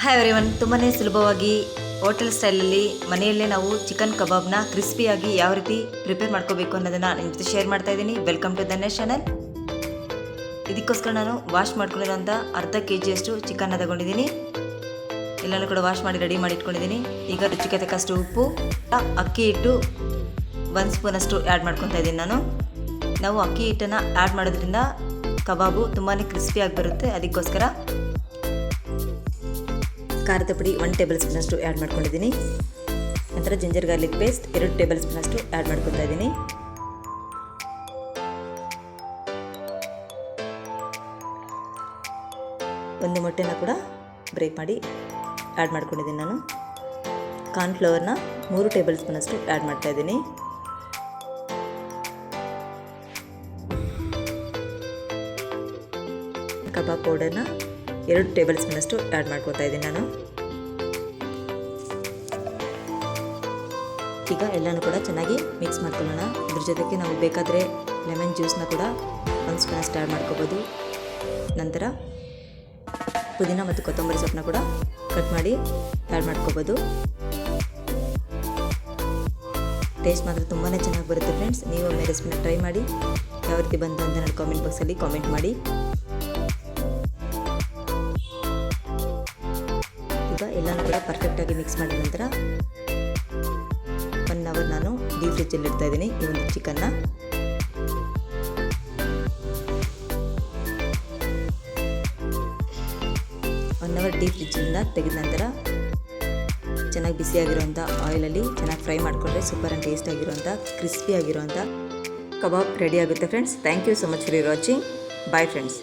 Hi everyone ತುಂಬಾ ಸುಲಭವಾಗಿ hotel ಸ್ಟೈಲಲ್ಲಿ ಮನೆಯಲ್ಲೇ ನಾವು ಚಿಕನ್ ಕಬಾಬ್ನ ಕ್ರಿಸ್ಪಿಯಾಗಿ ಯಾವ ರೀತಿ ಪ್ರಿಪೇರ್ ಮಾಡ್ಕೋಬೇಕು ಅನ್ನೋದನ್ನು ನಿಮ್ಮ ಜೊತೆ ಶೇರ್ ಮಾಡ್ತಾ ಇದ್ದೀನಿ. ವೆಲ್ಕಮ್ ಟು ದನ್ನೇ ಚಾನಲ್ ಇದಕ್ಕೋಸ್ಕರ ನಾನು ವಾಶ್ ಮಾಡ್ಕೊಂಡಿರೋಂಥ ಅರ್ಧ ಕೆ ಜಿಯಷ್ಟು ಚಿಕನ್ನ ತಗೊಂಡಿದ್ದೀನಿ. ಎಲ್ಲನೂ ಕೂಡ ವಾಶ್ ಮಾಡಿ ರೆಡಿ ಮಾಡಿ ಇಟ್ಕೊಂಡಿದ್ದೀನಿ. ಈಗ ರುಚಿಗೆ ತಕ್ಕಷ್ಟು ಉಪ್ಪು, ಅಕ್ಕಿ ಹಿಟ್ಟು, ಒಂದು ಸ್ಪೂನಷ್ಟು ಆ್ಯಡ್ ಮಾಡ್ಕೊತಾ ಇದ್ದೀನಿ ನಾನು. ನಾವು ಅಕ್ಕಿ ಹಿಟ್ಟನ್ನು ಆ್ಯಡ್ ಮಾಡೋದ್ರಿಂದ ಕಬಾಬು ತುಂಬಾ ಕ್ರಿಸ್ಪಿಯಾಗಿ ಬರುತ್ತೆ. ಅದಕ್ಕೋಸ್ಕರ ಖಾರದ ಪುಡಿ ಒನ್ ಟೇಬಲ್ ಸ್ಪೂನಷ್ಟು ಆ್ಯಡ್ ಮಾಡ್ಕೊಂಡಿದ್ದೀನಿ. ನಂತರ ಜಿಂಜರ್ ಗಾರ್ಲಿಕ್ ಪೇಸ್ಟ್ ಎರಡು ಟೇಬಲ್ ಸ್ಪೂನಷ್ಟು ಆ್ಯಡ್ ಮಾಡ್ಕೊತಾ ಇದ್ದೀನಿ. ಒಂದು ಮೊಟ್ಟೆನ ಕೂಡ ಬ್ರೇಕ್ ಮಾಡಿ ಆ್ಯಡ್ ಮಾಡ್ಕೊಂಡಿದ್ದೀನಿ ನಾನು. ಕಾರ್ನ್ಫ್ಲವರ್ನ ಮೂರು ಟೇಬಲ್ ಸ್ಪೂನಷ್ಟು ಆ್ಯಡ್ ಮಾಡ್ತಾ ಇದ್ದೀನಿ. ಕಬಾಬ್ ಪೌಡರ್ನ ಎರಡು ಟೇಬಲ್ ಸ್ಪೂನಷ್ಟು ಆ್ಯಡ್ ಮಾಡ್ಕೊತಾ ಇದ್ದೀನಿ ನಾನು. ಈಗ ಎಲ್ಲನೂ ಕೂಡ ಚೆನ್ನಾಗಿ ಮಿಕ್ಸ್ ಮಾಡ್ಕೊಳ್ಳೋಣ. ಅದ್ರ ಜೊತೆಗೆ ನಾವು ಬೇಕಾದರೆ ಲೆಮನ್ ಜ್ಯೂಸ್ನ ಕೂಡ ಒಂದು ಸ್ಪೂನಷ್ಟು ಆ್ಯಡ್ ಮಾಡ್ಕೋಬೋದು. ನಂತರ ಪುದೀನ ಮತ್ತು ಕೊತ್ತಂಬರಿ ಸೊಪ್ಪನ್ನ ಕೂಡ ಕಟ್ ಮಾಡಿ ಆ್ಯಡ್ ಮಾಡ್ಕೋಬೋದು. ಟೇಸ್ಟ್ ಮಾತ್ರ ತುಂಬಾ ಚೆನ್ನಾಗಿ ಬರುತ್ತೆ ಫ್ರೆಂಡ್ಸ್ ನೀವು ಒಮ್ಮೆ ರೆಸಿಪಿನ ಟ್ರೈ ಮಾಡಿ. ಯಾವ ರೀತಿ ಬಂತು ಅಂತ ನನ್ನ ಕಾಮೆಂಟ್ ಬಾಕ್ಸಲ್ಲಿ ಕಾಮೆಂಟ್ ಮಾಡಿ. ಈಗ ಎಲ್ಲನೂ ಕೂಡ ಪರ್ಫೆಕ್ಟಾಗಿ ಮಿಕ್ಸ್ ಮಾಡಿದ ನಂತರ ಒನ್ ಅವರ್ ನಾನು ಡೀಪ್ ಫ್ರಿಜ್ಜಲ್ಲಿ ಇಡ್ತಾ ಇದ್ದೀನಿ ಈ ಒಂದು ಚಿಕನ್ನ ಒನ್ ಅವರ್ ಡೀಪ್ ಫ್ರಿಜ್ಜಿಂದ ತೆಗೆದ ನಂತರ ಚೆನ್ನಾಗಿ ಬಿಸಿಯಾಗಿರುವಂಥ ಆಯಿಲಲ್ಲಿ ಚೆನ್ನಾಗಿ ಫ್ರೈ ಮಾಡಿಕೊಂಡ್ರೆ ಸೂಪರ್ ಆ್ಯಂಡ್ ಟೇಸ್ಟ್ ಆಗಿರುವಂಥ ಕ್ರಿಸ್ಪಿ ಆಗಿರುವಂಥ ಕಬಾಬ್ ರೆಡಿ ಆಗುತ್ತೆ friends thank you so much for watching bye friends